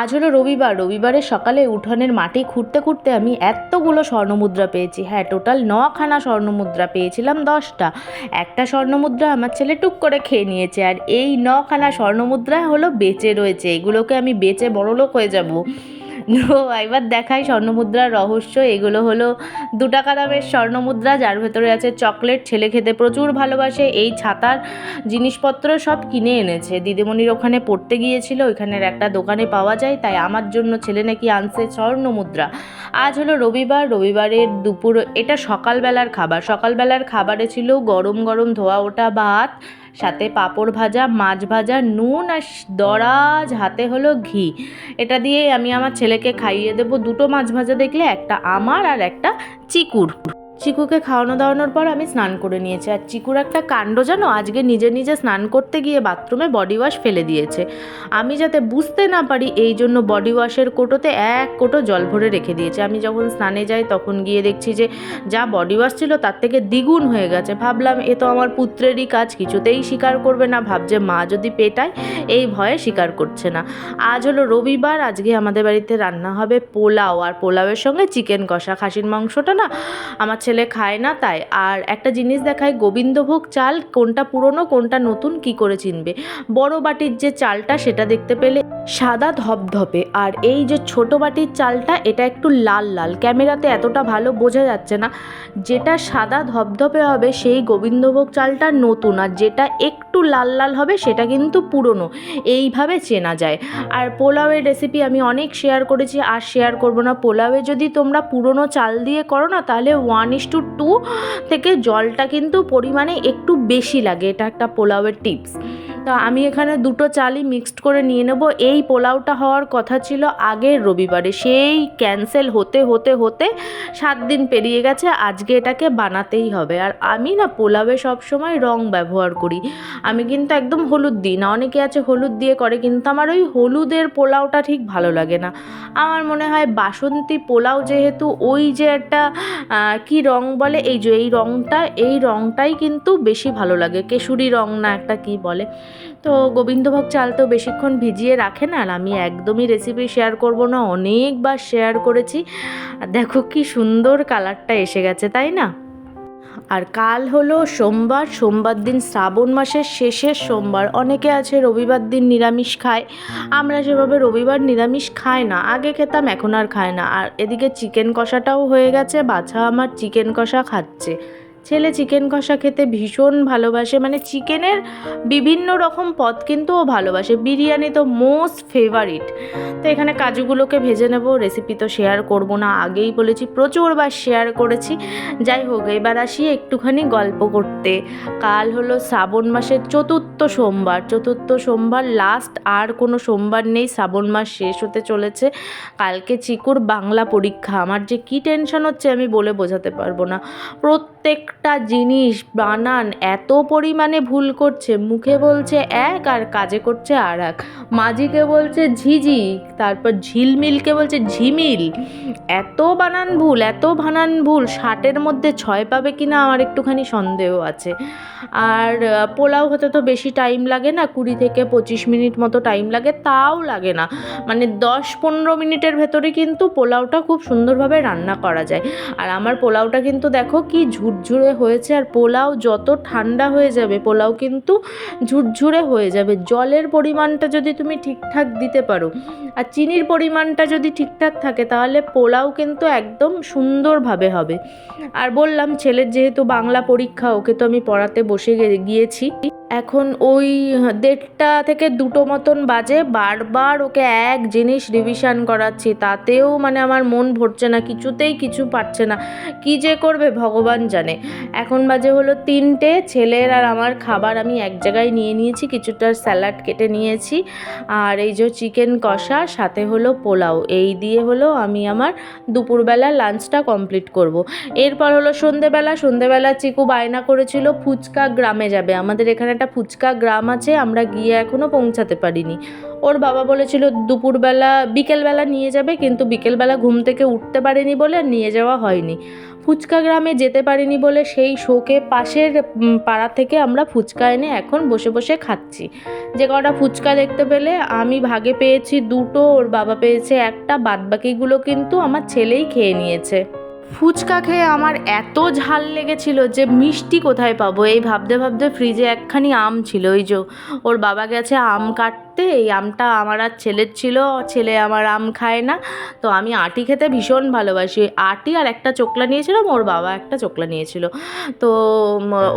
আজ হলো রবিবার। রবিবারে সকালে উঠোনের মাটি খুঁড়তে খুঁড়তে আমি এতগুলো স্বর্ণমুদ্রা পেয়েছি। হ্যাঁ টোটাল নখানা স্বর্ণমুদ্রা পেয়েছিলাম দশটা। একটা স্বর্ণমুদ্রা আমার ছেলে টুক করে খেয়ে নিয়েছে আর এই নখানা স্বর্ণমুদ্রা হলো বেঁচে রয়েছে। এগুলোকে আমি বেঁচে বড়লোক হয়ে যাব। এবার দেখাই স্বর্ণমুদ্রার রহস্য। এগুলো হলো দু টাকা দামের স্বর্ণমুদ্রা, যার ভেতরে আছে চকলেট, ছেলে খেতে প্রচুর ভালোবাসে, এই ছাতার জিনিসপত্র সব কিনে এনেছে। দিদিমণির ওখানে পড়তে গিয়েছিল, ওইখানের একটা দোকানে পাওয়া যায়, তাই আমার জন্য ছেলে নাকি আনছে স্বর্ণ মুদ্রা আজ হলো রবিবার, রবিবারের দুপুর, এটা সকালবেলার খাবার। সকালবেলার খাবারে ছিল গরম গরম ধোয়া ওঠা ভাত সাথে পাঁপড় ভাজা, মাছ ভাজা, নুন আর দরাজ হাতে হলো ঘি। এটা দিয়ে আমি আমার ছেলেকে খাইয়ে দেবো। দুটো মাছ ভাজা দেখলে একটা আমার আর একটা চিকুর। চিকুকে খাওয়ানো দাওয়ানোর পর আমি স্নান করে নিয়েছি। আর চিকুর একটা কাণ্ড জানো? আজকে নিজে নিজে স্নান করতে গিয়ে বাথরুমে বডি ওয়াশ ফেলে দিয়েছে। আমি যাতে বুঝতে না পারি, এই জন্য বডি ওয়াশের কোটোতে এক কোটো জল ভরে রেখে দিয়েছে। আমি যখন স্নানে যাই, তখন গিয়ে দেখছি যে, যা বডি ওয়াশ ছিল, তার থেকে দ্বিগুণ হয়ে গেছে। ভাবলাম, এ তো আমার পুত্রেরই কাজ, কিছুতেই স্বীকার করবে না। ভাবছে, মা যদি পেটায়, এই ভয়ে স্বীকার করছে না। আজ হলো রবিবার, আজকে আমাদের বাড়িতে রান্না হবে পোলাও। আর পোলাওয়ের সঙ্গে চিকেন কষা। খাসির মাংসটা না, আমার ছেলে খায় না তাই। আর একটা জিনিস দেখায়, গোবিন্দভোগ চাল কোনটা পুরনো, কোনটা নতুন, কি করে চিনবে? বড় বাটির যে চালটা, সেটা দেখতে পেলে সাদা ধপধপে। আর এই যে ছোট বাটির চালটা, এটা একটু লাল লাল। ক্যামেরাতে এতটা ভালো বোঝা যাচ্ছে না। যেটা সাদা ধপধপে হবে, সেই গোবিন্দভোগ চালটা নতুন। আর যেটা একটু লাল লাল হবে, সেটা কিন্তু পুরনো। এইভাবে চেনা যায়। আর পোলাওয়ের রেসিপি আমি অনেক শেয়ার করেছি, আর শেয়ার করব না। পোলাওয়ে যদি তোমরা পুরনো চাল দিয়ে করো না, তাহলে ওয়ান ইস টু টু থেকে জলটা কিন্তু পরিমাণে একটু বেশি লাগে। এটা একটা পোলাওয়ের টিপস তো আমি এখানে দুটো চালই মিক্সড করে নিয়ে নেব। এই পোলাওটা হওয়ার কথা ছিল আগের রবিবারে। সেই ক্যান্সেল হতে হতে হতে সাত দিন পেরিয়ে গেছে, আজকে এটাকে বানাতেই হবে। আর আমি না পোলাওয়ে সবসময় রং ব্যবহার করি। আমি কিন্তু একদম হলুদ দিই না, অনেকে আছে হলুদ দিয়ে করে, কিন্তু আমার ওই হলুদের পোলাওটা ঠিক ভালো লাগে না। আমার মনে হয় বাসন্তী পোলাও যেহেতু ওই যে একটা কি রং বলে? এই যে এই রংটা, এই রংটাই কিন্তু বেশি ভালো লাগে। কেশুরি রং না একটা কি বলে? তো গোবিন্দভোগ চাল তো বেশিক্ষণ ভিজিয়ে রাখে না আর আমি একদমই রেসিপি শেয়ার করব না, অনেকবার শেয়ার করেছি। আর দেখো কি সুন্দর কালারটা এসে গেছে, তাই না? আর কাল হলো সোমবার সোমবার দিন শ্রাবণ মাসের শেষের সোমবার। অনেকে আছে রবিবার দিন নিরামিষ খায়, আমরা সেভাবে রবিবার নিরামিষ খাই না। আগে খেতাম, এখন আর খায় না। আর এদিকে চিকেন কষাটাও হয়ে গেছে, বাছা আমার চিকেন কষা খাচ্ছে। ছেলে চিকেন কষা খেতে ভীষণ ভালোবাসে। মানে চিকেনের বিভিন্ন রকম পদ কিন্তু ও ভালোবাসে। বিরিয়ানি তো মোস্ট ফেভারিট তো এখানে কাজুগুলোকে ভেজে নেব। রেসিপি তো শেয়ার করব না। আগেই বলেছি, প্রচুরবার শেয়ার করেছি। যাই হোক, এবার আসি একটুখানি গল্প করতে। কাল হলো শ্রাবণ মাসের চতুর্থ সোমবার। চতুর্থ সোমবার লাস্ট আর কোনো সোমবার নেই। শ্রাবণ মাস শেষ হতে চলেছে। কালকে চিকুর বাংলা পরীক্ষা। আমার যে কী টেনশন হচ্ছে আমি বলে বোঝাতে পারব না। প্রত্যেকটা জিনিস বানান এত পরিমাণে ভুল করছে, মুখে বলছে এক আর কাজে করছে আর এক মাঝিকে বলছে ঝিঝি, তারপর ঝিলমিলকে বলছে ঝিমিল। এত বানান ভুল, এত বানান ভুল, ষাটের মধ্যে ছয় পাবে কি না আমার একটুখানি সন্দেহ আছে। আর পোলাও হতে তো বেশি টাইম লাগে না, কুড়ি থেকে পঁচিশ মিনিট মতো টাইম লাগে, তাও লাগে না। মানে দশ পনেরো মিনিটের ভেতরে কিন্তু পোলাওটা খুব সুন্দরভাবে রান্না করা যায়। আর আমার পোলাওটা কিন্তু দেখো কি ঝুরঝুরে হয়েছে আর পোলাও যত ঠান্ডা হয়ে যাবে, পোলাও কিন্তু ঝুরঝুরে হয়ে যাবে। জলের পরিমাণটা যদি তুমি ঠিকঠাক দিতে পারো আর চিনির পরিমাণটা যদি ঠিকঠাক থাকে, তাহলে পোলাও কিন্তু একদম সুন্দরভাবে হবে। আর বললাম, ছেলের যেহেতু বাংলা পরীক্ষা, ওকে তো আমি পড়াতে বসে গিয়েছি। এখন ওই দেড়টা থেকে দুটো মতন বাজে, বারবার ওকে এক জিনিস রিভিশন করাচ্ছি। তাতেও মানে আমার মন ভরছে না, কিছুতেই কিছু পারছে না। কি যে করবে, ভগবান জানে। এখন বাজে হলো তিনটে, ছেলের আর আমার খাবার আমি এক জায়গায় নিয়ে নিয়েছি, কিছুটা স্যালাড কেটে নিয়েছি। আর এই যে চিকেন কষা, সাথে হলো পোলাও, এই দিয়ে হলো আমি আমার দুপুরবেলা লাঞ্চটা কমপ্লিট করব। এরপর হলো সন্ধেবেলা সন্ধেবেলা চিকু বায়না করেছিল, ফুচকা গ্রামে যাবে। আমাদের এখানে একটা ফুচকা গ্রাম আছে, আমরা গিয়ে এখনও পৌঁছাতে পারিনি। ওর বাবা বলেছিল, দুপুরবেলা, বিকেলবেলা নিয়ে যাবে, কিন্তু বিকেলবেলা ঘুম থেকে উঠতে পারেনি বলে নিয়ে যাওয়া হয়নি। ফুচকা গ্রামে যেতে পারিনি বলে সেই শোকে পাশের পাড়া থেকে আমরা ফুচকা এনে এখন বসে বসে খাচ্ছি। যে কটা ফুচকা দেখতে পেলে, আমি ভাগে পেয়েছি দুটো, ওর বাবা পেয়েছে একটা, বাদবাকিগুলো কিন্তু আমার ছেলেই খেয়ে নিয়েছে। ফুচকা খেয়ে আমার এত ঝাল লেগেছিল যে মিষ্টি কোথায় পাবো? এই ভাবতে ভাবতে ফ্রিজে একখানি আম ছিল ওই যে ওর বাবা গেছে আম কাটতে, এই আমটা আমার আর ছেলের ছিল, ছেলে আমার আম খায় না। তো আমি আটি খেতে ভীষণ ভালোবাসি। আটি আর একটা চোকলা নিয়েছিলাম, ওর বাবা একটা চোকলা নিয়েছিল। তো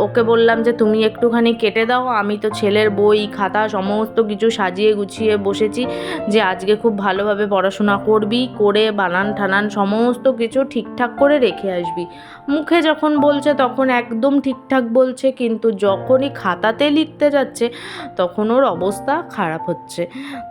ওকে বললাম যে, তুমি একটুখানি কেটে দাও, আমি তো ছেলের বই, খাতা, সমস্ত কিছু সাজিয়ে গুছিয়ে বসেছি যে, আজকে খুব ভালোভাবে পড়াশোনা করবি, করে বানান, ঠানান, সমস্ত কিছু ঠিকঠাক করে রেখে আসবি। মুখে যখন বলছে তখন একদম ঠিকঠাক বলছে, কিন্তু যখনই খাতাতে লিখতে যাচ্ছে তখন ওর অবস্থা খারাপ হচ্ছে।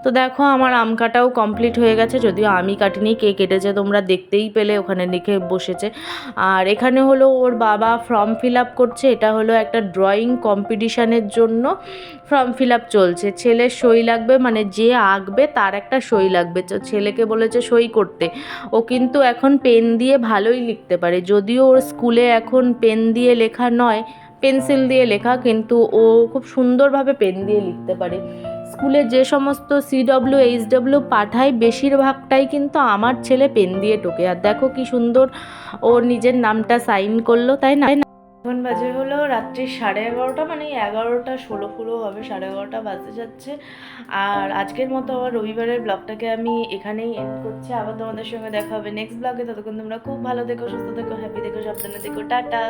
তো দেখো আমার আম কাটাও কমপ্লিট হয়ে গেছে, যদিও আমি কাটিনি, কে কেটেছে তোমরা দেখতেই পেলে ওখানে লিখে বসেছে। আর এখানে হলো ওর বাবা ফর্ম ফিল আপ করছে, এটা হলো একটা ড্রয়িং কম্পিটিশানের জন্য। ফর্ম ফিল আপ চলছে। ছেলের সই লাগবে মানে যে আঁকবে তার একটা সই লাগবে। তো ছেলেকে বলেছে সই করতে। ও কিন্তু এখন পেন দিয়ে ভালোই লিখতে পারে। যদিও ওর স্কুলে এখন পেন দিয়ে লেখা নয় পেন্সিল দিয়ে লেখা, কিন্তু ও খুব সুন্দরভাবে পেন দিয়ে লিখতে পারে। স্কুলে যে সমস্ত সিডব্লিউ এইচডব্লিউ পাঠায়, বেশিরভাগটাই কিন্তু আমার ছেলে পেন দিয়ে টোকে। আর দেখো কি সুন্দর, ওর নিজের নামটা সাইন করল, তাই না? এখন বাজে হলো রাত্রি সাড়ে এগারোটা মানে এগারোটা ষোলো ফুলো হবে সাড়ে এগারোটা বাজে যাচ্ছে। আর আজকের মতো আবার রবিবারের ব্লগটাকে আমি এখানেই এন্ড করছি। আবার তোমাদের সঙ্গে দেখা হবে নেক্সট ব্লগে। ততক্ষণ তোমরা খুব ভালো দেখো সুস্থ দেখো হ্যাপি দেখো সাবধানে দেখো টাটা!